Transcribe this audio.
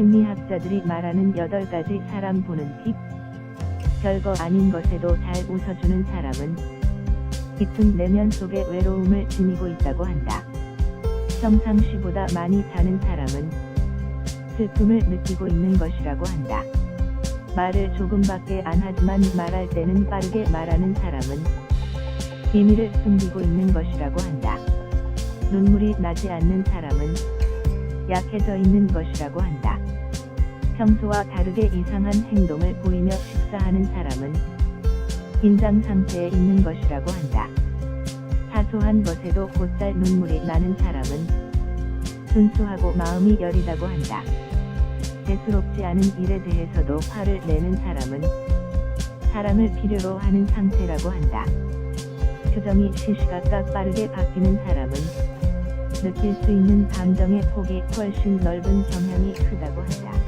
심리학자들이 말하는 8가지 사람 보는 팁. 별거 아닌 것에도 잘 웃어주는 사람은 깊은 내면 속에 외로움을 지니고 있다고 한다. 평상시보다 많이 자는 사람은 슬픔을 느끼고 있는 것이라고 한다. 말을 조금밖에 안 하지만 말할 때는 빠르게 말하는 사람은 비밀을 숨기고 있는 것이라고 한다. 눈물이 나지 않는 사람은 약해져 있는 것이라고 한다. 평소와 다르게 이상한 행동을 보이며 식사하는 사람은 긴장 상태에 있는 것이라고 한다. 사소한 것에도 곧잘 눈물이 나는 사람은 순수하고 마음이 여리다고 한다. 대수롭지 않은 일에 대해서도 화를 내는 사람은 사람을 필요로 하는 상태라고 한다. 표정이 시시각각 빠르게 바뀌는 사람은 느낄 수 있는 감정의 폭이 훨씬 넓은 경향이 크다고 한다.